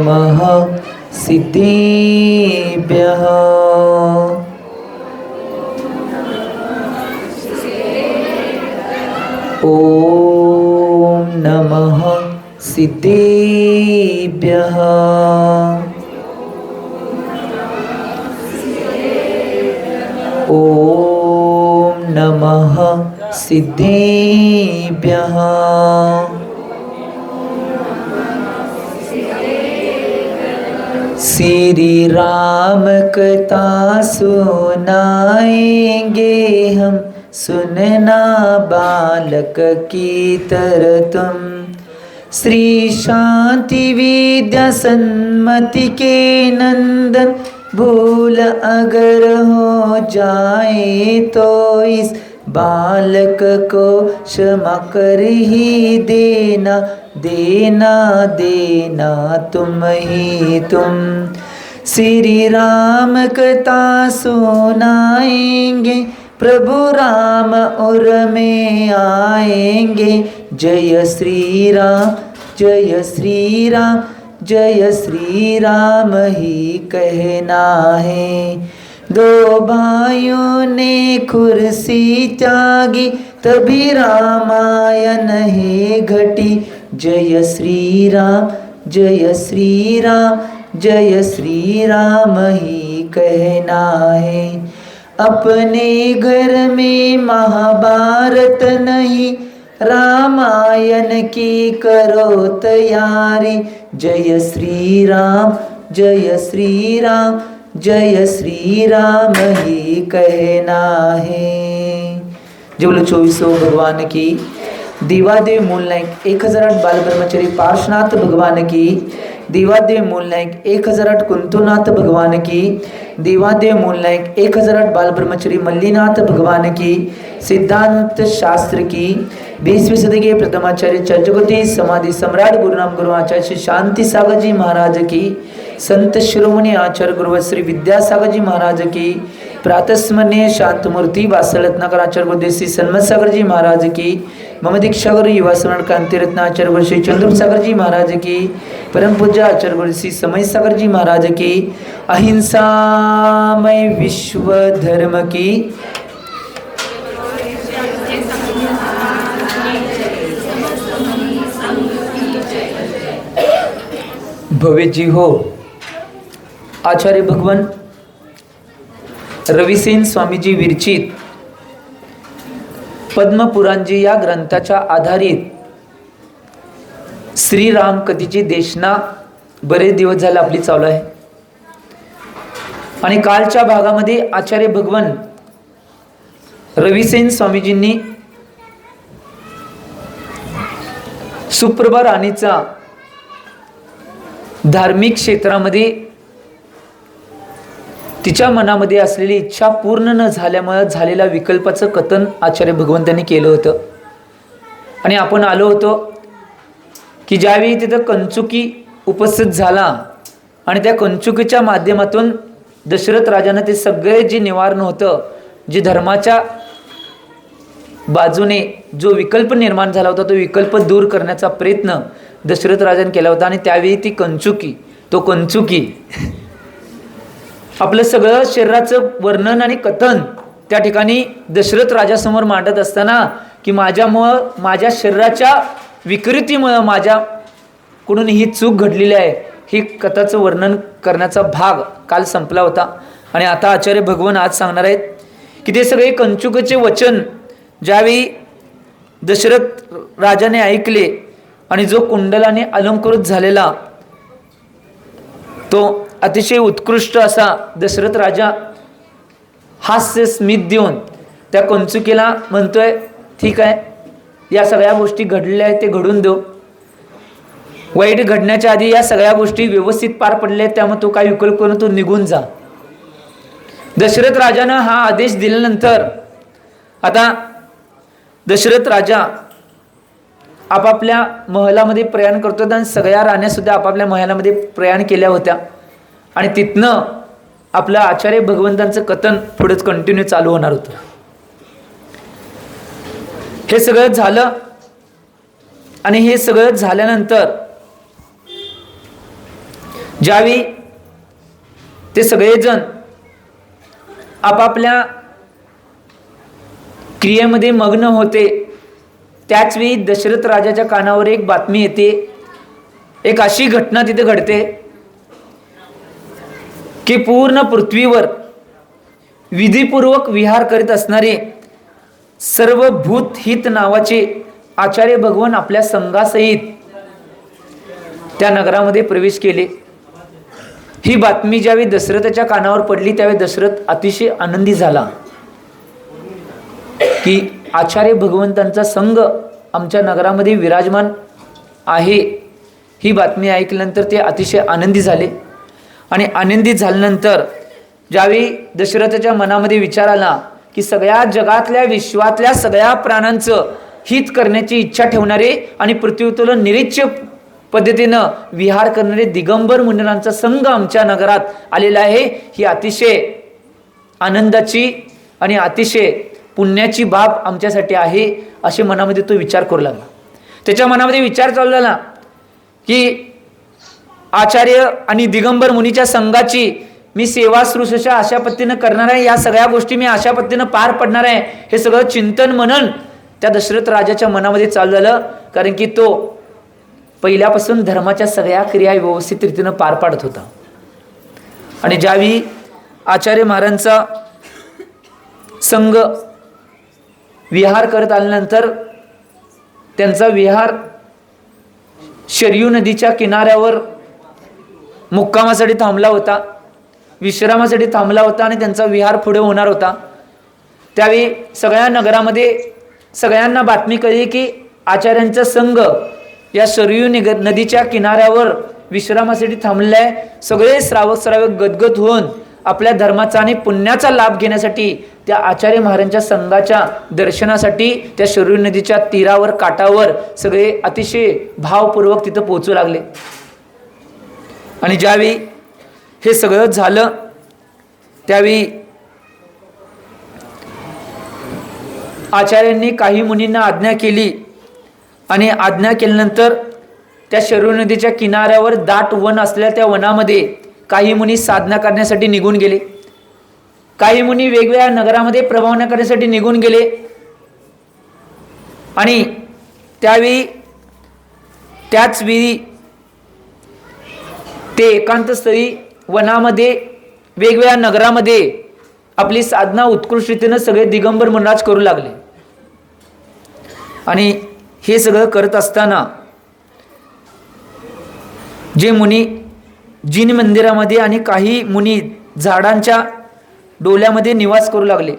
नमः सिद्धिभ्यः ॐ नमः सिद्धिभ्यः ॐ नमः सिद्धेभ्यः श्री राम कथा सुनाएंगे हम। सुनना बालक की तर तुम श्री शांति विद्या सन्मति के नंदन। भूल अगर हो जाए तो इस बालक को क्षमा कर ही देना देना देना तुम ही तुम। श्री राम कथा सुनाएंगे प्रभु राम और में आएंगे। जय श्री राम जय श्री राम जय श्री राम ही कहना है। दो भाइयों ने कुर्सी त्यागी तभी रामायण है घटी। जय श्री राम जय श्री राम जय श्री राम ही कहना है। अपने घर में महाभारत नहीं रामायण की करो तैयारी। जय श्री राम जय श्री राम जय श्री राम ही कहना है जे बोलो चोवीसो भगवान की देवादेव मूल नायक एक हजार आठ बालब्रह्मचारी पार्शनाथ भगवान की देवादेव मूल नायक एक हजार आठ कुंतुनाथ भगवान की देवादेव मूल नायक एक हजार आठ बालब्रह्मचारी मल्लीनाथ भगवान की सिद्धांत शास्त्र की बीसवीं सदी के प्रथमाचार्य चर्चगुति समाधि सम्राट गुरुनाम गुरु आचार्य श्री शांति सागर जी महाराज की संत शिरोमणी आचार्य गुरुव श्री विद्यासागर जी महाराज की प्रातस्मरणीय शांतमूर्ती वासलत्नाकर आचार्य गुरु श्री सन्मत सागर जी महाराज की मम दीक्षागुरु युवा स्मरण क्रांतिरत्न आचार्य गुरु श्री चंद्रसागरजी जी महाराज की परम पूज्य आचार्य गुरु श्री समय जी महाराज की अहिंसामय विश्व धर्म की। भव्यजी हो। आचार्य भगवान रविसेन स्वामीजी विरचित पद्मपुराणजी या ग्रंथाच्या आधारित श्रीराम कथेची देशना बरेच दिवस झाले आपली चालू आहे. आणि कालच्या भागामध्ये आचार्य भगवान रविसेन स्वामीजींनी सुप्रभा राणीचा धार्मिक क्षेत्रामध्ये तिच्या मनामध्ये असलेली इच्छा पूर्ण न झाल्यामुळे झालेल्या विकल्पाचं कथन आचार्य भगवंतांनी केलं होतं. आणि आपण आलो होतो की ज्यावेळी तिथं कंचुकी उपस्थित झाला आणि त्या कंचुकीच्या माध्यमातून दशरथ राजानं ते सगळे जे निवारण होतं जे धर्माच्या बाजूने जो विकल्प निर्माण झाला होता तो विकल्प दूर करण्याचा प्रयत्न दशरथ राजाने केला होता. आणि त्यावेळी ती कंचुकी तो कंचुकी आपलं सगळं शरीराचं वर्णन आणि कथन त्या ठिकाणी दशरथ राजासमोर मांडत असताना की माझ्यामुळं माझ्या शरीराच्या विकृतीमुळं माझ्याकडून ही चूक घडलेली आहे. ही कथाचं वर्णन करण्याचा भाग काल संपला होता. आणि आता आचार्य भगवान आज सांगणार आहेत की ते सगळे कंचुकचे वचन ज्यावेळी दशरथ राजाने ऐकले आणि जो कुंडलाने अलंकृत झालेला तो अतिशय उत्कृष्ट असा दशरथ राजा हास्य स्मित देऊन त्या कंचुकीला म्हणतोय ठीक आहे या सगळ्या गोष्टी घडलेल्या आहेत ते घडून देऊ. वाईट घडण्याच्या आधी या सगळ्या गोष्टी व्यवस्थित पार पडल्या आहेत त्यामुळे तो काय विकल्प करून तो निघून जा. दशरथ राजानं हा आदेश दिल्यानंतर आता दशरथ राजा आपापल्या महलामध्ये प्रयाण करतो आणि सगळ्या राण्यासुद्धा आपापल्या महलामध्ये प्रयाण केल्या होत्या. आणि तिथनं आपलं आचार्य भगवंतांचं कथन पुढेच कंटिन्यू चालू होणार होतं. हे सगळं झालं आणि हे सगळं झाल्यानंतर ज्यावेळी ते सगळेजण आपापल्या क्रियेमध्ये मग्न होते त्याचवेळी दशरथ राजाच्या कानावर एक बातमी येते एक अशी घटना तिथे घडते की पूर्ण पृथ्वीवर विधीपूर्वक विहार करीत असणारे सर्व भूत हित नावाचे आचार्य भगवान आपल्या संघासहित त्या नगरामध्ये प्रवेश केले. ही बातमी ज्यावेळी दशरथाच्या कानावर पडली त्यावेळी दशरथ अतिशय आनंदी झाला की आचार्य भगवंतांचा संघ आमच्या नगरामध्ये विराजमान आहे. ही बातमी ऐकल्यानंतर ते अतिशय आनंदी झाले. आणि आनंदित झाल्यानंतर ज्यावेळी दशरथाच्या मनामध्ये विचार आला की सगळ्या जगातल्या विश्वातल्या सगळ्या प्राणांचं हित करण्याची इच्छा ठेवणारे आणि पृथ्वीतलं निरीच्छ पद्धतीनं विहार करणारे दिगंबर मुंडनांचा संघ आमच्या नगरात आलेला आहे ही अतिशय आनंदाची आणि अतिशय पुण्याची बाब आमच्यासाठी आहे असे मनामध्ये तो विचार करू लागला. त्याच्या मनामध्ये विचार चालू झाला की आचार्य आणि दिगंबर मुनीच्या संघाची मी सेवा शुश्रूषा अशा पद्धतीनं करणार आहे. या सगळ्या गोष्टी मी अशा पद्धतीनं पार पडणार आहे. हे सगळं चिंतन मनन त्या दशरथ राजाच्या मनामध्ये चालू झालं. कारण की तो पहिल्यापासून धर्माच्या सगळ्या क्रिया व्यवस्थित रीतीनं पार पाडत होता. आणि ज्यावेळी आचार्य महाराजांचा संघ विहार करत आल्यानंतर त्यांचा विहार शरयू नदीच्या किनाऱ्यावर मुक्कामासाठी थांबला होता विश्रामासाठी थांबला होता आणि त्यांचा विहार पुढे होणार होता. त्यावेळी सगळ्या नगरामध्ये सगळ्यांना बातमी कळली की आचार्यांचा संघ या शरयू निग नदीच्या किनाऱ्यावर विश्रामासाठी थांबलेला आहे सगळे श्रावक श्रावक गदगद होऊन आपल्या धर्माचा आणि पुण्याचा लाभ घेण्यासाठी त्या आचार्य महाराजांच्या संघाच्या दर्शनासाठी त्या शरयू नदीच्या तीरावर काठावर सगळे अतिशय भावपूर्वक तिथं पोहोचू लागले. आणि ज्यावेळी हे सगळं झालं त्यावेळी आचार्यांनी काही मुनींना आज्ञा केली आणि आज्ञा केल्यानंतर त्या शरू नदीच्या किनाऱ्यावर दाट वन असलेल्या त्या वनामध्ये काही मुनी साधना करण्यासाठी निघून गेले. काही मुनी वेगवेगळ्या नगरामध्ये प्रभावना करण्यासाठी निघून गेले. आणि त्यावेळी त्याच वेळी ते एकांतस्थळी वनामध्ये वेगवेगळ्या नगरामध्ये आपली साधना उत्कृष्ट रीतीनं सगळे दिगंबर मनराज करू लागले. आणि हे सगळं करत असताना जे मुनी जिन मंदिरामध्ये आणि काही मुनी झाडांच्या डोल्यामध्ये निवास करू लागले.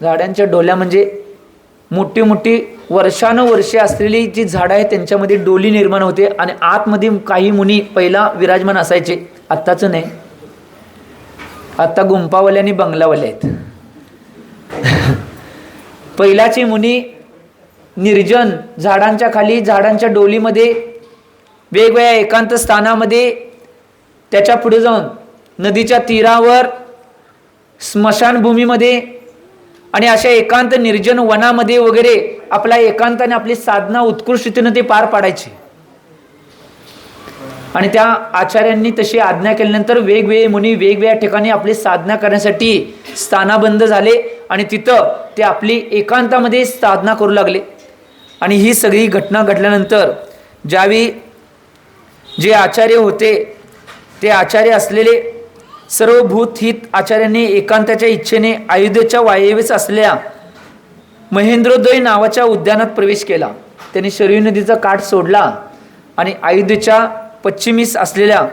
झाडांच्या डोल्या म्हणजे मोठी मोठी वर्षानुवर्षे असलेली जी झाडं आहेत त्यांच्यामध्ये डोली निर्माण होते आणि आतमध्ये काही मुनी पहिला विराजमान असायचे. आत्ताचं नाही. आत्ता गुंपावले आणि बंगलावाले आहेत. पहिलाचे मुनी निर्जन झाडांच्या खाली झाडांच्या डोलीमध्ये वेगवेगळ्या एकांत स्थानामध्ये त्याच्या पुढे जाऊन नदीच्या तीरावर स्मशानभूमीमध्ये आणि अशा एकांत निर्जन वनामध्ये वगैरे आपला एकांताने आपली साधना उत्कृष्टतेनं ते पार पाडायची. आणि त्या आचार्यांनी तशी आज्ञा केल्यानंतर वेगवेगळे मुनी वेगवेगळ्या ठिकाणी आपली साधना करण्यासाठी स्थानाबंद झाले आणि तिथं ते आपली एकांतामध्ये साधना करू लागले. आणि ही सगळी घटना घडल्यानंतर ज्यावेळी जे आचार्य होते ते आचार्य असलेले सर्व भूत हित आचार्यांनी एकांताच्या इच्छेने अयोध्येच्या वायव्येस असलेल्या महेंद्रोदय नावाच्या उद्यानात प्रवेश केला. त्यांनी शरयू नदीचा काठ सोडला आणि अयोध्येच्या पश्चिमीस असलेल्या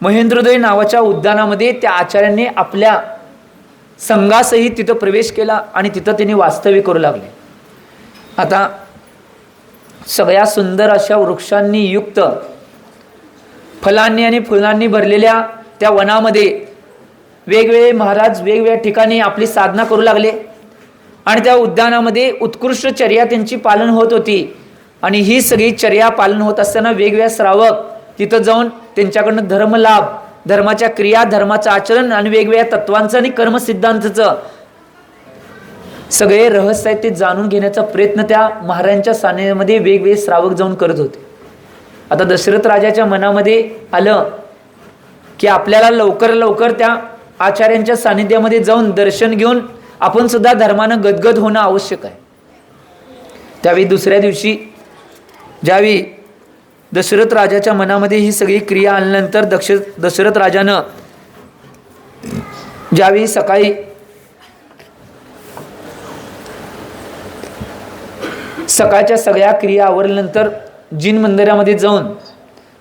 महेंद्रोदय नावाच्या उद्यानामध्ये त्या आचार्यांनी आपल्या संघासहित तिथं प्रवेश केला आणि तिथं त्यांनी वास्तव्य करू लागले. आता सगळ्या सुंदर अशा वृक्षांनी युक्त फलांनी आणि फुलांनी भरलेल्या त्या वनामध्ये वेगवेगळे महाराज वेगवेगळ्या ठिकाणी आपली साधना करू लागले. आणि त्या उद्यानामध्ये उत्कृष्ट चर्या त्यांची पालन होत होती. आणि ही सगळी चर्या पालन होत असताना वेगवेगळ्या श्रावक तिथं जाऊन त्यांच्याकडनं धर्मलाभ धर्माच्या क्रिया धर्माचं आचरण आणि वेगवेगळ्या तत्वांचं आणि कर्मसिद्धांतचं सगळे रहस्य आहेत ते जाणून घेण्याचा प्रयत्न त्या महाराजांच्या सान्यामध्ये वेगवेगळे श्रावक जाऊन करत होते. आता दशरथ राजाच्या मनामध्ये आलं की आपल्याला लवकर लवकर त्या आचार्यांच्या सानिध्यामध्ये जाऊन दर्शन घेऊन आपण सुद्धा धर्मानं गदगद होणं आवश्यक आहे. त्यावेळी दुसऱ्या दिवशी ज्यावेळी दशरथ राजाच्या मनामध्ये ही सगळी क्रिया आल्यानंतर दक्ष दशरथ राजानं ज्यावेळी सकाळी सकाळच्या सगळ्या क्रिया आवरल्यानंतर जिन मंदिरामध्ये जाऊन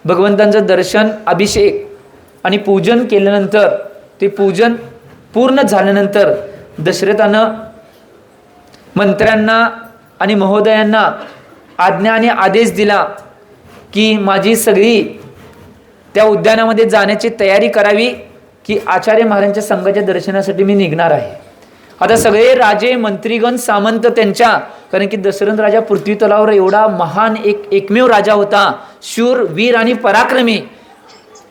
भगवंतांचं दर्शन अभिषेक आणि पूजन केल्यानंतर ते पूजन पूर्ण झाल्यानंतर दशरथानं मंत्र्यांना आणि महोदयांना आज्ञा आणि आदेश दिला की माझी सगळी त्या उद्यानामध्ये जाण्याची तयारी करावी की आचार्य महाराजांच्या संघाच्या दर्शनासाठी मी निघणार आहे. आता सगळे राजे मंत्रीगण सामंत त्यांच्या कारण की दशरथ राजा पृथ्वी तलावर एवढा महान एक एकमेव राजा होता शूर वीर आणि पराक्रमी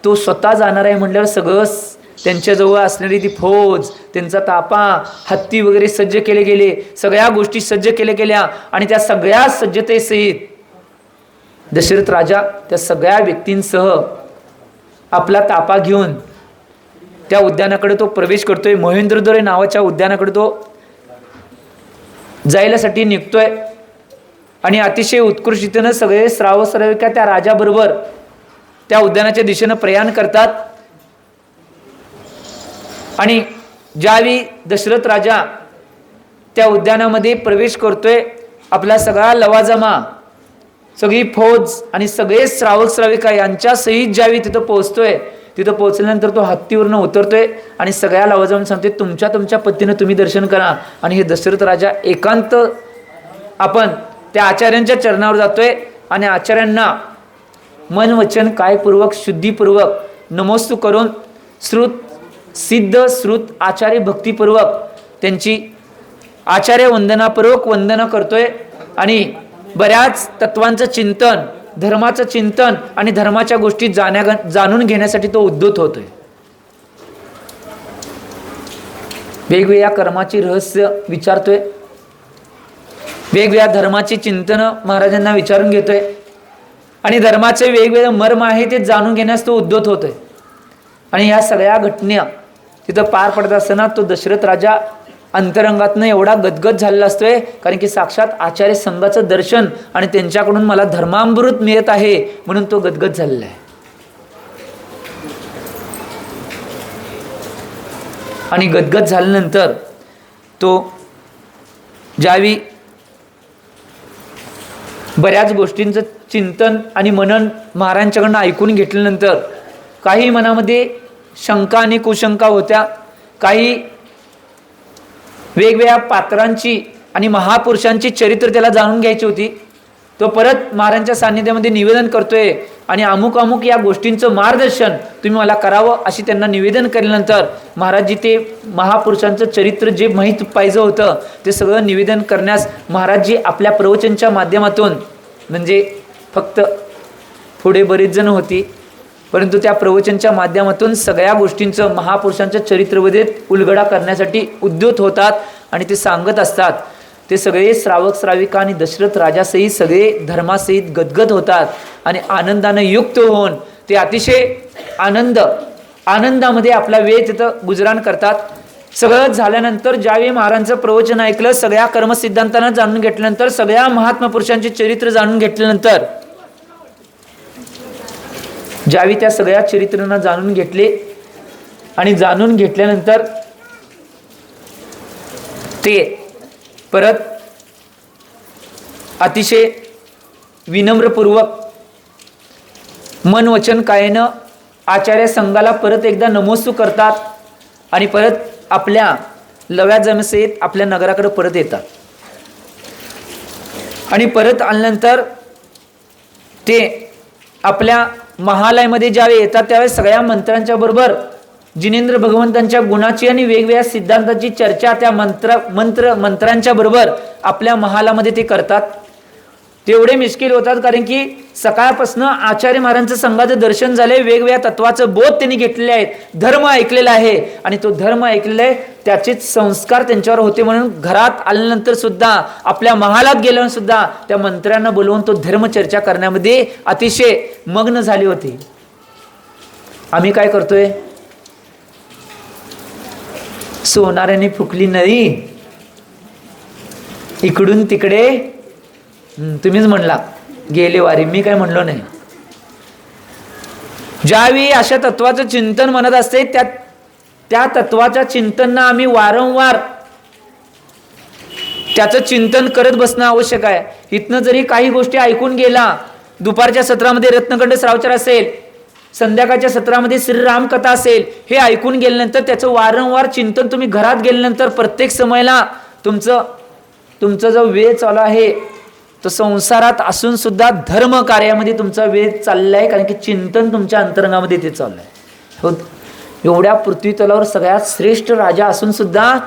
तो स्वतः जाणार आहे म्हटल्यावर सगळं त्यांच्याजवळ असणारी ती फौज त्यांचा तापा हत्ती वगैरे सज्ज केले गेले. सगळ्या गोष्टी सज्ज केल्या गेल्या आणि त्या सगळ्या सज्जतेसहित दशरथ राजा त्या सगळ्या व्यक्तींसह आपला तापा घेऊन त्या उद्यानाकडे तो प्रवेश करतोय. महेंद्रदोरे नावाच्या उद्यानाकडे तो जायलासाठी निघतोय. आणि अतिशय उत्कृष्टतेनं सगळे श्राव त्या राजाबरोबर त्या उद्यानाच्या दिशेनं प्रयाण करतात. आणि ज्यावेळी दशरथ राजा त्या उद्यानामध्ये प्रवेश करतोय आपला सगळा लवाजमा सगळी फौज आणि सगळे श्रावक श्राविका यांच्या सहित ज्यावेळी तिथं पोहोचतोय तिथं पोहोचल्यानंतर तो हत्तीवरनं उतरतोय आणि सगळ्या लवाजमा सांगतोय तुमच्या तुमच्या पद्धतीनं तुम्ही दर्शन करा. आणि हे दशरथ राजा एकांत आपण त्या आचार्यांच्या चरणावर जातोय आणि आचार्यांना मन वचन कायपूर्वक शुद्धीपूर्वक नमोस्तू करून श्रुत सिद्ध श्रुत आचार्य भक्तीपूर्वक त्यांची आचार्य वंदनापूर्वक वंदना करतोय. आणि बऱ्याच तत्वांचं चिंतन धर्माचं चिंतन आणि धर्माच्या गोष्टी जाण्या जाणून घेण्यासाठी तो उद्धत होतोय. वेगवेगळ्या कर्माची रहस्य विचारतोय. वेगवेगळ्या धर्माची चिंतनं महाराजांना विचारून घेतोय. आणि धर्माचे वेगवेगळे मर्म आहे ते जाणून घेण्यास तो उद्धत होतोय. आणि या सगळ्या घटना तिथं पार पडत असताना तो दशरथ राजा अंतरंगातनं एवढा गदगद झालेला असतोय कारण की साक्षात आचार्य संघाचं दर्शन आणि त्यांच्याकडून मला धर्मामृत मिळत आहे म्हणून तो गदगद झालेला आहे. आणि गदगद झाल्यानंतर तो ज्यावेळी बऱ्याच गोष्टींचं चिंतन आणि मनन महाराजांच्याकडनं ऐकून घेतल्यानंतर काही मनामध्ये शंका आणि कुशंका होत्या. काही वेगवेगळ्या पात्रांची आणि महापुरुषांची चरित्र त्याला जाणून घ्यायची होती. तो परत महाराजांच्या सान्निध्यामध्ये निवेदन करतोय आणि अमुक अमुक या गोष्टींचं मार्गदर्शन तुम्ही मला करावं अशी त्यांना निवेदन केल्यानंतर महाराजजी ते महापुरुषांचं चरित्र जे माहीत पाहिजे होतं ते सगळं निवेदन करण्यास महाराजजी आपल्या प्रवचनच्या माध्यमातून म्हणजे फक्त पुढे बरेच जण होती. परंतु त्या प्रवचनच्या माध्यमातून सगळ्या गोष्टींचं महापुरुषांच्या चरित्रमध्ये उलगडा करण्यासाठी उद्युत होतात आणि ते सांगत असतात. ते सगळे श्रावक श्राविका आणि दशरथ राजासहित सगळे धर्मासहित गदगद होतात आणि आनंदानं युक्त होऊन ते अतिशय आनंद आनंदामध्ये आपला वेळ तिथं गुजराण करतात. सगळं झाल्यानंतर ज्यावेळी महाराजांचं प्रवचन ऐकलं सगळ्या कर्मसिद्धांतांना जाणून घेतल्यानंतर सगळ्या महात्मा पुरुषांचे चरित्र जाणून घेतल्यानंतर ज्यावेळी त्या सगळ्या चरित्रांना जाणून घेतले आणि जाणून घेतल्यानंतर ते परत अतिशय विनम्रपूर्वक मन वचन कायेनं आचार्य संघाला परत एकदा नमोस्तू करतात आणि परत आपल्या लव्या जमसेत आपल्या नगराकडे परत येतात. आणि परत आल्यानंतर ते आपल्या महालयामध्ये ज्यावेळी येतात त्यावेळेस सगळ्या मंत्र्यांच्या बरोबर जिनेंद्र भगवंतांच्या गुणाची आणि वेगवेगळ्या सिद्धांताची चर्चा त्या मंत्र मंत्र मंत्रांच्या बरोबर आपल्या महालामध्ये ते करतात. तेवढे मिश्किल होतात कारण की सकाळपासून आचार्य महाराजांचं संघाचं दर्शन झाले वेगवेगळ्या तत्वाचं बोध त्यांनी घेतलेले आहेत धर्म ऐकलेला आहे आणि तो धर्म ऐकलेला आहे त्याचेच संस्कार त्यांच्यावर होते म्हणून घरात आल्यानंतर सुद्धा आपल्या महालात गेल्यावर सुद्धा त्या मंत्र्यांना बोलवून तो धर्म चर्चा करण्यामध्ये अतिशय मग्न झाले होते. आम्ही काय करतोय? सोनाऱ्याने फुकली नळी. इकडून तिकडे तुम्हीच म्हणला गेले वारी मी काय म्हणलो नाही. ज्यावेळी अशा तत्वाचं चिंतन म्हणत असते त्या त्या तत्वाच्या चिंतनना आम्ही वारंवार त्याचं चिंतन करत बसणं आवश्यक आहे. इथनं जरी काही गोष्टी ऐकून गेला दुपारच्या सत्रामध्ये रत्नखंड श्रावचार असेल संध्याकाळच्या सत्रामध्ये श्रीराम कथा असेल हे ऐकून गेल्यानंतर त्याचं वारंवार चिंतन तुम्ही घरात गेल्यानंतर प्रत्येक समयाला तुमचं तुमचा जो वेळ चालू आहे तो संसारात असून सुद्धा धर्म कार्यामध्ये तुमचा वेळ चाललाय कारण की चिंतन तुमच्या अंतरंगामध्ये ते चाललंय. हो एवढ्या पृथ्वी तलावर सगळ्यात श्रेष्ठ राजा असून सुद्धा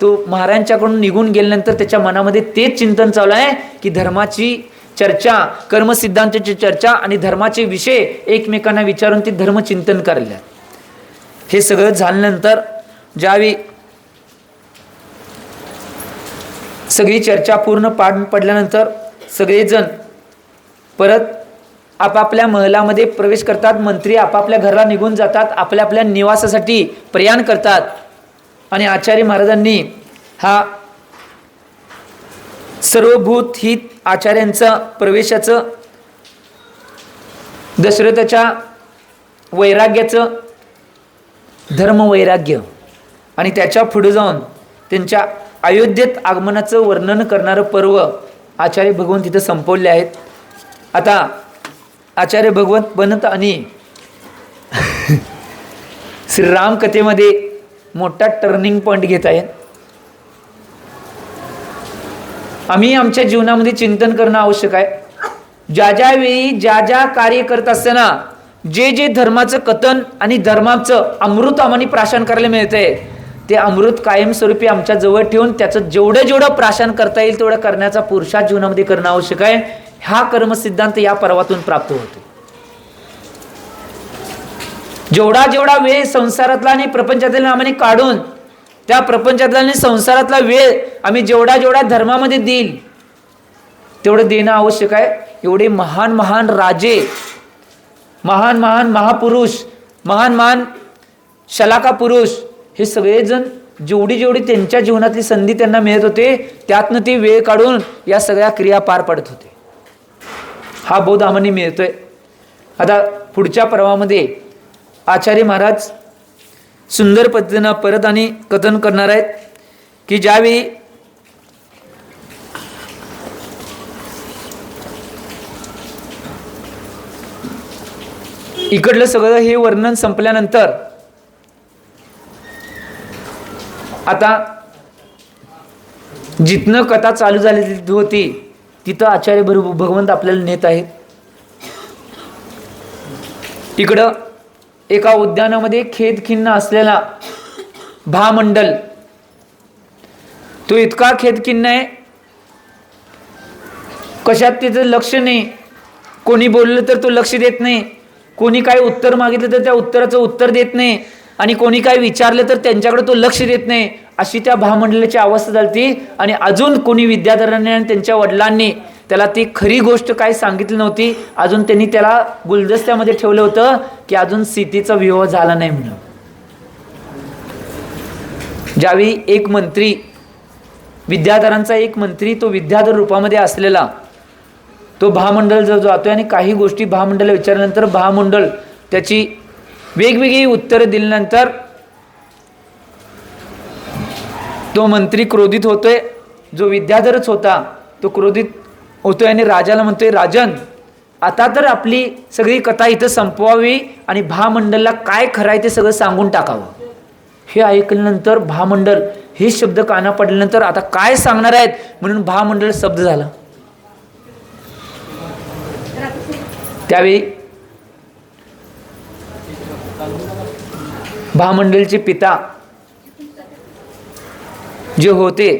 तो महाराजांच्याकडून निघून गेल्यानंतर त्याच्या मनामध्ये तेच चिंतन चालू आहे की धर्माची चर्चा कर्मसिद्धांताची चर्चा आणि धर्माचे विषय एकमेकांना विचारून ते धर्मचिंतन करायला हे सगळं झाल्यानंतर ज्यावेळी सगळी चर्चा पूर्ण पाड पडल्यानंतर सगळेजण परत आपापल्या महलामध्ये प्रवेश करतात मंत्री आपापल्या घराला निघून जातात आपल्या आपल्या निवासासाठी प्रयाण करतात. आणि आचार्य महाराजांनी हा सर्वभूत हित आचार्यांचं प्रवेशाचं दशरथाच्या वैराग्याचं धर्मवैराग्य आणि त्याच्या पुढे जाऊन त्यांच्या अयोध्येत आगमनाचं वर्णन करणारं पर्व आचार्य भगवंत तिथं संपवले आहेत. आता आचार्य भगवंत बनत आणि श्रीराम कथेमध्ये मोठा टर्निंग पॉईंट घेत आहेत. आम्ही आमच्या जीवनामध्ये चिंतन करणं आवश्यक आहे. ज्या ज्या वेळी ज्या ज्या कार्य करत असताना जे जे धर्माचं कथन आणि धर्माचं अमृत आम्हाला प्राशन करायला मिळतंय ते अमृत कायमस्वरूपी आमच्या जवळ ठेवून त्याचं जेवढं जेवढं प्राशन करता येईल तेवढं करण्याचा पुरुषात जीवनामध्ये करणं आवश्यक आहे. हा कर्मसिद्धांत या पर्वातून प्राप्त होतो. जेवढा जेवढा वेळ संसारातला आणि प्रपंचातला आम्ही काढून त्या प्रपंचातला आणि संसारातला वेळ आम्ही जेवढा जेवढा धर्मामध्ये देईल तेवढं देणं आवश्यक आहे. एवढे महान महान राजे महान महान महापुरुष महान महान शलाका पुरुष हे सगळेजण जेवढी जेवढी त्यांच्या जीवनातली संधी त्यांना मिळत होते त्यातनं ते वेळ काढून या सगळ्या क्रिया पार पडत होते. हा बोध आम्हाला मिळतोय. आता पुढच्या पर्वामध्ये आचार्य महाराज सुंदर पद्धतीनं परत आणि कथन करणार आहेत की ज्यावेळी इकडलं सगळं हे वर्णन संपल्यानंतर आता जिथनं कथा चालू झालेली होती तिथं आचार्य बरोबर भगवंत आपल्याला नेत आहेत. इकडं एका उद्यानामध्ये खेदखिन्न असलेला भामंडल. तो इतका खेदखिन्न आहे कशात तिचं लक्ष नाही कोणी बोललं तर तो लक्ष देत नाही कोणी काय उत्तर मागितलं तर त्या उत्तराचं उत्तर देत नाही आणि कोणी काय विचारलं तर त्यांच्याकडे तो लक्ष देत नाही. अशी त्या भामंडलाची अवस्था झाली आणि अजून कोणी विद्याधरांनी आणि त्यांच्या वडिलांनी त्याला ती खरी गोष्ट काय सांगितली नव्हती. अजून त्यांनी त्याला गुलदस्त्यामध्ये ठेवलं होतं की अजून सीतेचा विवाह झाला नाही म्हणून. ज्यावेळी एक मंत्री विद्याधरांचा एक मंत्री तो विद्याधर रूपामध्ये असलेला तो भामंडल जर जातोय आणि काही गोष्टी भामंडल विचारल्यानंतर भामंडल त्याची वेगवेगळी उत्तरं दिल्यानंतर तो मंत्री क्रोधित होतोय. जो विद्याधरच होता तो क्रोधित होतोय आणि राजाला म्हणतोय राजन आता तर आपली सगळी कथा इथं संपवावी आणि भामंडलला काय खरं आहे ते सगळं सांगून टाकावं. हे ऐकल्यानंतर भामंडल हे शब्द काना पडल्यानंतर आता काय सांगणार आहेत? म्हणून भामंडळ शब्द झाला. त्यावेळी भामंडलचे पिता जे होते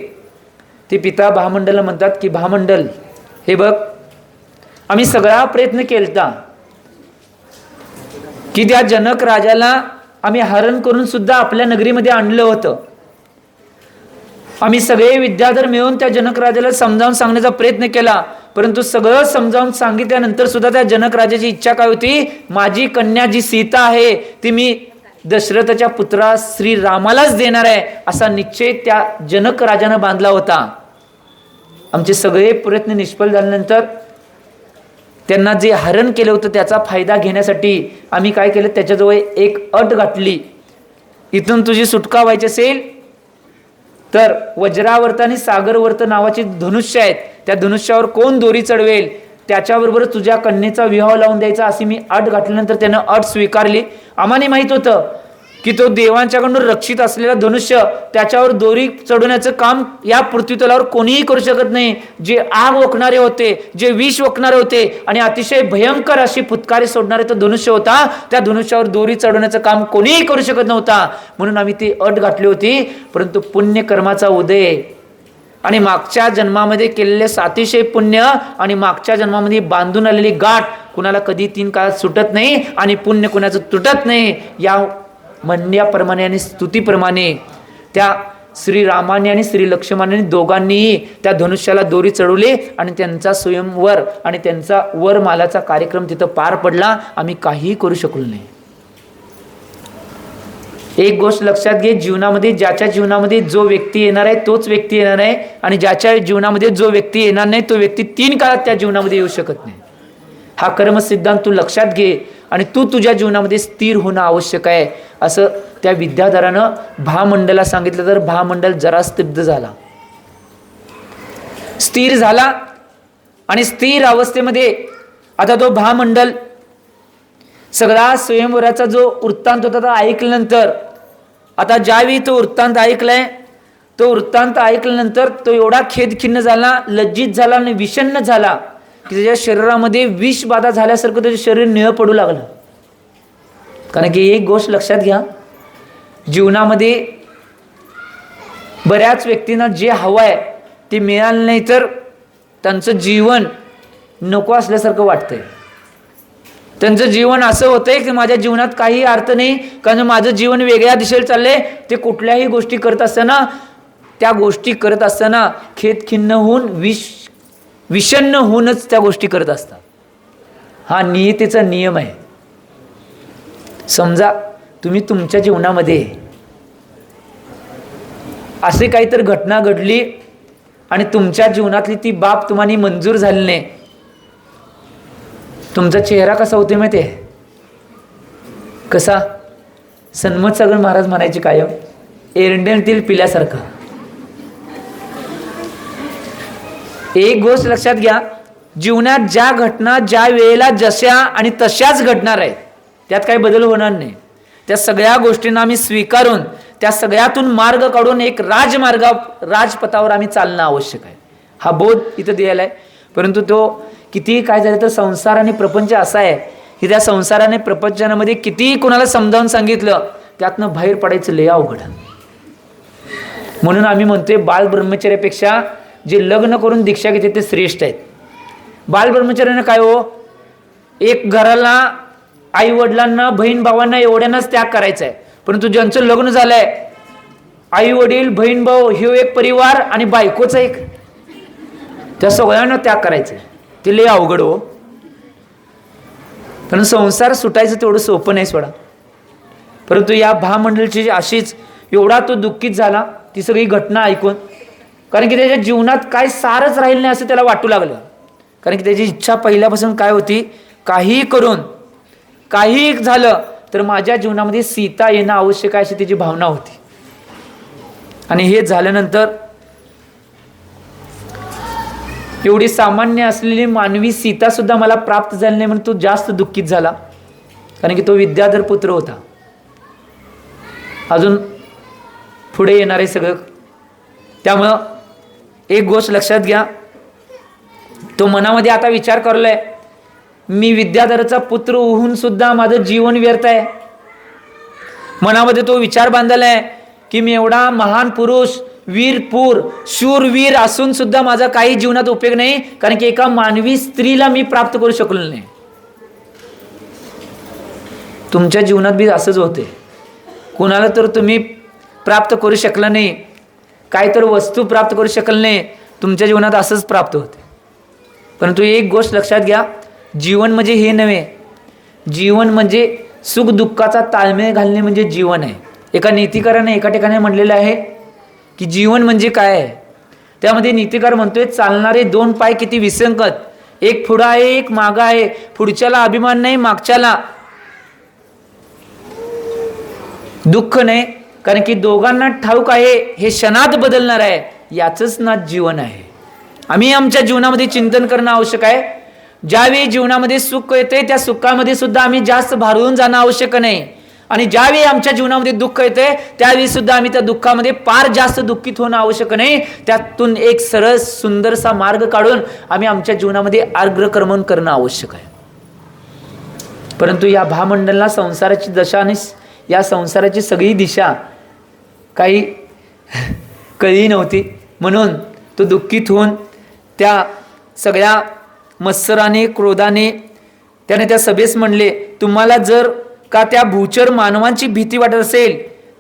ते पिता भामंडलला म्हणतात की भामंडल हे बघ आम्ही सगळा प्रयत्न केलता की त्या जनक राजाला आम्ही हरण करून सुद्धा आपल्या नगरीमध्ये आणलं होतं. आम्ही सगळे विद्याधर मिळून त्या जनक राजाला समजावून सांगण्याचा प्रयत्न केला परंतु सगळं समजावून सांगितल्यानंतर सुद्धा त्या जनक राजाची इच्छा काय होती? माझी कन्या जी सीता आहे ती मी दशरथाच्या पुत्रा श्री रामालाच देणार आहे असा निश्चय त्या जनक राजानं बांधला होता. आमचे सगळे प्रयत्न निष्फळ झाल्यानंतर त्यांना जे हरण केलं होतं त्याचा फायदा घेण्यासाठी आम्ही काय केलं? त्याच्याजवळ एक अट गाठली. इथून तुझी सुटका व्हायची असेल तर वज्रावर्त आणि सागरवर्त नावाची धनुष्य आहेत. त्या धनुष्यावर कोण दोरी चढवेल? त्याच्याबरोबर तुझ्या कन्येचा विवाह लावून द्यायचा अशी मी अट घातल्यानंतर त्यानं अट स्वीकारली. आम्हाने माहीत होतं की तो देवांच्याकडून रक्षित असलेला धनुष्य त्याच्यावर दोरी चढवण्याचं काम या पृथ्वीतलावर कोणीही करू शकत नाही. जे आग ओकणारे होते जे विष ओकणारे होते आणि अतिशय भयंकर अशी फुतकारी सोडणारे तो धनुष्य होता त्या धनुष्यावर दोरी चढवण्याचं काम कोणीही करू शकत नव्हता. म्हणून आम्ही ती अट गाठली होती परंतु पुण्यकर्माचा उदय आणि मागच्या जन्मामध्ये केलेले सातिशय पुण्य आणि मागच्या जन्मामध्ये बांधून आलेली गाठ कुणाला कधी तीन काळात सुटत नाही आणि पुण्य कुणाचं तुटत नाही या म्हणण्याप्रमाणे आणि स्तुतीप्रमाणे त्या श्रीरामाने आणि श्री लक्ष्मणाने दोघांनीही त्या धनुष्याला दोरी चढवली आणि त्यांचा स्वयंवर आणि त्यांचा वरमालाचा कार्यक्रम तिथं पार पडला. आम्ही काहीही करू शकलो नाही. एक गोष्ट लक्षात घे जीवनामध्ये ज्याच्या जीवनामध्ये जो व्यक्ती येणार आहे तोच व्यक्ती येणार आहे. आणि ज्याच्या जीवनामध्ये जो व्यक्ती येणार नाही तो व्यक्ती तीन काळात त्या जीवनामध्ये येऊ शकत नाही. हा कर्म सिद्धांत तू लक्षात घे आणि तू तुझ्या जीवनामध्ये स्थिर होणं आवश्यक आहे. असं त्या विद्याधरानं भामंडला सांगितलं तर भामंडल जरा स्तब्ध झाला. स्थिर झाला आणि स्थिर अवस्थेमध्ये आता तो भामंडल सगळा स्वयंवराचा जो वृत्तांत होता तो ऐकल्यानंतर आता ज्यावेळी तो वृत्तांत ऐकलाय तो वृत्तांत ऐकल्यानंतर तो एवढा खेदखिन्न झाला लज्जित झाला आणि विषन्न झाला की त्याच्या शरीरामध्ये विष बाधा झाल्यासारखं त्याचं शरीर निळ पडू लागलं. कारण की एक गोष्ट लक्षात घ्या जीवनामध्ये बऱ्याच व्यक्तींना जे हवं आहे ते मिळालं नाही तर त्यांचं जीवन नको असल्यासारखं वाटतंय. त्यांचं जीवन असं होतंय की माझ्या जीवनात काही अर्थ नाही कारण माझं जीवन वेगळ्या दिशेला चाललंय. ते कुठल्याही गोष्टी करत असताना त्या गोष्टी करत असताना खेत खिन्न होऊन विष विषन्न होऊनच त्या गोष्टी करत असतात. हा नियतीचा नियम आहे. समजा तुम्ही तुमच्या जीवनामध्ये असे काहीतरी घटना घडली आणि तुमच्या जीवनातली ती बाब तुम्हाला मंजूर झाली नाही तुमचा चेहरा कसा होते माहिती आहे कसा? सन्मत सागर महाराज म्हणायचे कायम एरंडेतील पिल्यासारखा. एक गोष्ट लक्षात घ्या जीवनात ज्या घटना ज्या वेळेला जशा आणि तशाच घडणार आहेत त्यात काही बदल होणार नाही. त्या सगळ्या गोष्टींना आम्ही स्वीकारून त्या सगळ्यातून मार्ग काढून एक राजमार्ग राजपथावर आम्ही चालणं आवश्यक आहे. हा बोध इथं दिलेला आहे. परंतु तो कितीही काय झालं तर संसार आणि प्रपंच असा आहे की त्या संसाराने प्रपंचामध्ये कितीही कुणाला समजावून सांगितलं त्यातनं बाहेर पडायचं लय अवघड म्हणून आम्ही म्हणतोय बाल ब्रह्मचर्यापेक्षा जे लग्न करून दीक्षा घेते ते श्रेष्ठ आहेत. बाल ब्रह्मचर्यानं काय हो? एक घराला आई वडिलांना बहीण भावांना एवढ्यानाच त्याग करायचा आहे. परंतु ज्यांचं लग्न झालंय आई वडील बहीण भाऊ हे एक परिवार आणि बायकोचा एक. त्या सगळ्यांना त्याग करायचं. आहे ते लय अवघड हो. पण संसार सुटायचं तेवढं सोपं नाही सोडा. परंतु या महामंडळची अशीच एवढा तो दुःखीत झाला ती सगळी घटना ऐकून. कारण की त्याच्या जीवनात काय सारच राहील नाही असं त्याला वाटू लागलं. कारण की त्याची इच्छा पहिल्यापासून काय होती? काहीही करून काहीही झालं तर माझ्या जीवनामध्ये सीता येणं आवश्यक आहे अशी त्याची भावना होती. आणि हे झाल्यानंतर एवढी सामान्य असलेली मानवी सीता सुद्धा मला प्राप्त झाली नाही म्हणून तो जास्त दुःखीत झाला. कारण की तो विद्याधर पुत्र होता. अजून पुढे येणार आहे सगळं. त्यामुळं एक गोष्ट लक्षात घ्या. तो मनामध्ये आता विचार करलाय मी विद्याधराचा पुत्र होऊन सुद्धा माझं जीवन व्यर्थ आहे. मनामध्ये तो विचार बांधलाय आहे की मी एवढा महान पुरुष वीरपूर शूरवीर असून सुद्धा माझा काही जीवनात उपयोग नाही कारण की एका मानवी स्त्रीला मी प्राप्त करू शकलो नाही. तुमच्या जीवनात बी असंच होते. कुणाला तर तुम्ही प्राप्त करू शकला नाही काय तर वस्तू प्राप्त करू शकल नाही तुमच्या जीवनात असंच प्राप्त होते. परंतु एक गोष्ट लक्षात घ्या जीवन म्हणजे हे नव्हे. जीवन म्हणजे सुख दुःखाचा ताळमेळ घालणे म्हणजे जीवन आहे. एका नीतिकाराने एका ठिकाणी म्हणलेलं आहे की जीवन म्हणजे काय आहे? त्यामध्ये नीतिकार म्हणतोय चालणारे दोन पाय किती विसंगत? एक पुढं आहे एक मागं आहे. पुढच्याला अभिमान नाही मागच्याला दुःख नाही. कारण की दोघांना ठाऊक आहे हे क्षणात बदलणार आहे. याचंच ना जीवन आहे. आम्ही आमच्या जीवनामध्ये चिंतन करणं आवश्यक आहे. ज्यावेळी जीवनामध्ये सुख येते त्या सुखामध्ये सुद्धा आम्ही जास्त भारून जाणं आवश्यक नाही. आणि ज्यावेळी आमच्या जीवनामध्ये दुःख येते त्यावेळी सुद्धा आम्ही त्या दुःखामध्ये फार जास्त दुःखित होणं आवश्यक नाही. त्यातून एक सरळ सुंदरसा मार्ग काढून आम्ही आमच्या जीवनामध्ये आर्ग्रक्रमण करणं आवश्यक आहे. परंतु या भामंडलला संसाराची दशा आणि या संसाराची सगळी दिशा काही कळली नव्हती. म्हणून तो दुःखित होऊन त्या सगळ्या मत्सराने क्रोधाने त्याने त्या सभेस म्हणले तुम्हाला जर का त्या भूचर मानवांची भीती वाटत असेल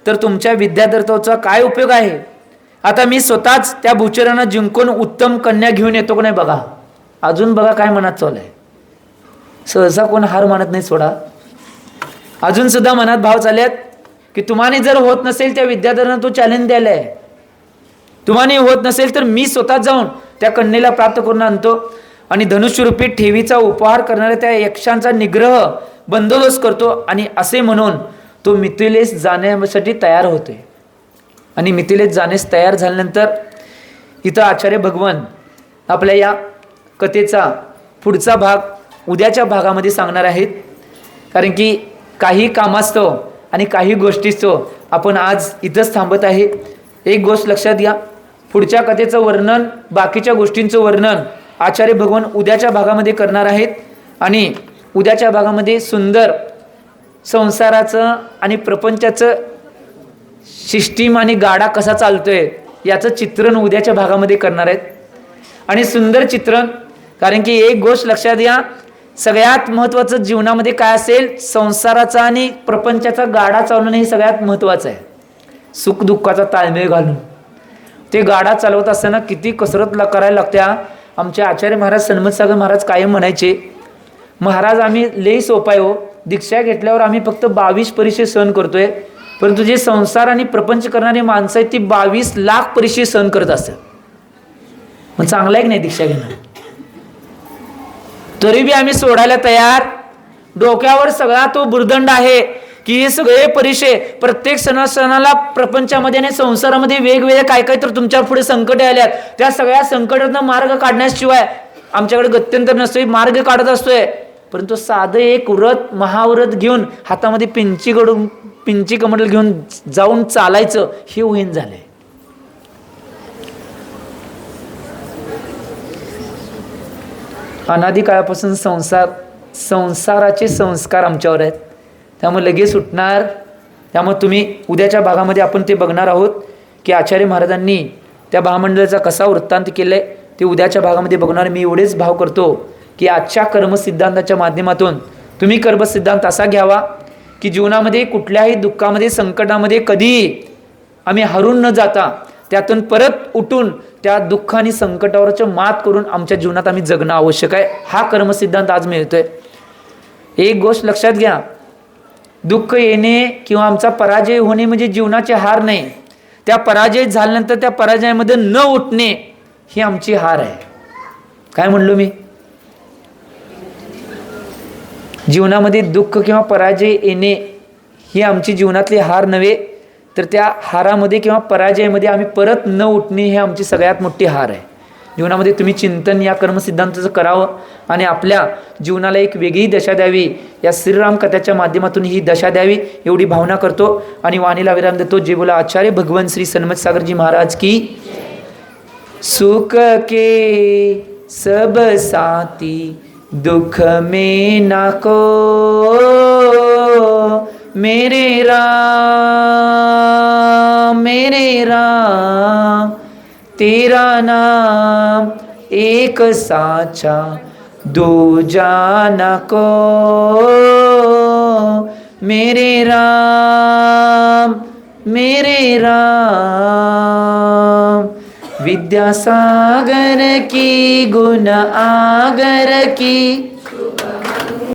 तर तुमच्या विद्यार्थ्याचा काय उपयोग आहे? आता मी स्वतःच त्या भूचरांना जिंकून उत्तम कन्या घेऊन येतो का नाही बघा. अजून बघा काय मनात चालू आहे. सहसा कोण हार मानत नाही सोडा. अजून सुद्धा मनात भाव चालल्यात की तुम्हाला जर होत नसेल त्या विद्यार्थ्यांना तो चॅलेंज द्यायला आहे. तुम्हाला होत नसेल तर मी स्वतः जाऊन त्या कन्येला प्राप्त करून आणतो. आणि धनुष्यरूपी ठेवीचा उपहार करणाऱ्या त्या यक्षांचा निग्रह बंदोबस्त करतो आणि असे म्हणून तो मिथिलेस जाण्यासाठी तयार होते. आणि मिथिलेस जाण्यास तयार झाल्यानंतर इथं आचार्य भगवान आपल्या या कथेचा पुढचा भाग उद्याच्या भागामध्ये सांगणार आहेत. कारण की काही कामास्तव आणि काही गोष्टीस्तव आपण आज इथंच थांबत आहे. एक गोष्ट लक्षात घ्या. पुढच्या कथेचं वर्णन बाकीच्या गोष्टींचं वर्णन आचार्य भगवान उद्याच्या भागामध्ये करणार आहेत. आणि उद्याच्या भागामध्ये सुंदर संसाराचं आणि प्रपंचाचं सिस्टीम आणि गाडा कसा चालतो आहे याचं चित्रण उद्याच्या भागामध्ये करणार आहेत. आणि सुंदर चित्रण कारण की एक गोष्ट लक्षात घ्या सगळ्यात महत्त्वाचं जीवनामध्ये काय असेल संसाराचा आणि प्रपंचाचा गाडा चालवणं हे सगळ्यात महत्त्वाचं आहे. सुख दुःखाचा ताळमेळ घालून. ते गाडा चालवत असताना किती कसरत करायला लागत्या आमचे आचार्य महाराज सन्मत सागर महाराज कायम म्हणायचे महाराज आम्ही लई सोपाय हो. दीक्षा घेतल्यावर आम्ही फक्त बावीस परीक्षे सहन करतोय. परंतु जे संसार आणि प्रपंच करणारी माणसं आहेत ती बावीस लाख परीक्षे सहन करत असतात. मग चांगलं आहे की नाही दीक्षा घेणं? तरी बी आम्ही सोडायला तयार. डोक्यावर सगळा तो बुरदंड आहे. की हे सगळे परिषय प्रत्येक सणा सणाला प्रपंचामध्ये आणि संसारामध्ये वेगवेगळे काय काय तर तुमच्यापुढे संकटे आल्यात त्या सगळ्या संकटातनं मार्ग काढण्याशिवाय आमच्याकडे गत्यंतर नसतोय मार्ग काढत असतोय. परंतु साधं एक व्रत महाव्रत घेऊन हातामध्ये पिंची गडून पिंची कमंडल घेऊन जाऊन चालायचं हे होईन झालंय. अनादी काळापासून संसार संसाराचे संस्कार आमच्यावर आहेत. त्यामुळे लगेच सुटणार. त्यामुळे तुम्ही उद्याच्या भागामध्ये आपण ते बघणार आहोत की आचार्य महाराजांनी त्या महामंडळाचा कसा वृत्तांत केला आहे ते उद्याच्या भागामध्ये बघणार. मी एवढेच भाव करतो की आजच्या कर्मसिद्धांताच्या माध्यमातून तुम्ही कर्मसिद्धांत असा घ्यावा की जीवनामध्ये कुठल्याही दुःखामध्ये संकटामध्ये कधीही आम्ही हरून न जाता त्यातून परत उठून त्या दुःख आणि संकटावरचं मात करून आमच्या जीवनात आम्ही जगणं आवश्यक आहे. हा कर्मसिद्धांत आज मिळतोय. एक गोष्ट लक्षात घ्या. दुःख येणे किंवा आमचा पराजय होणे म्हणजे जीवनाचे हार नाही. त्या पराजय झाल्यानंतर त्या पराजयामध्ये न उठणे ही आमची हार आहे. काय म्हणलो मी? जीवनामध्ये दुःख किंवा पराजय येणे ही आमची जीवनातली हार नव्हे तर त्या हारामध्ये किंवा पराजयामध्ये आम्ही परत न उठणे ही आमची सगळ्यात मोठी हार आहे. जीवनामध्ये तुम्ही चिंतन या कर्मसिद्धांताचं करावं आणि आपल्या जीवनाला एक वेगळी दशा द्यावी. या श्रीराम कथाच्या माध्यमातून ही दशा द्यावी एवढी भावना करतो आणि वाणीला विराम देतो. जे बोला आचार्य भगवान श्री सन्मत सागरजी महाराज की सुख के सब साथी दुख में ना मेरे राम मेरे राम। तेरा नाम एक साचा दो न को। मेरे राम मेरे राम। विद्यासागर की गुण आगर की।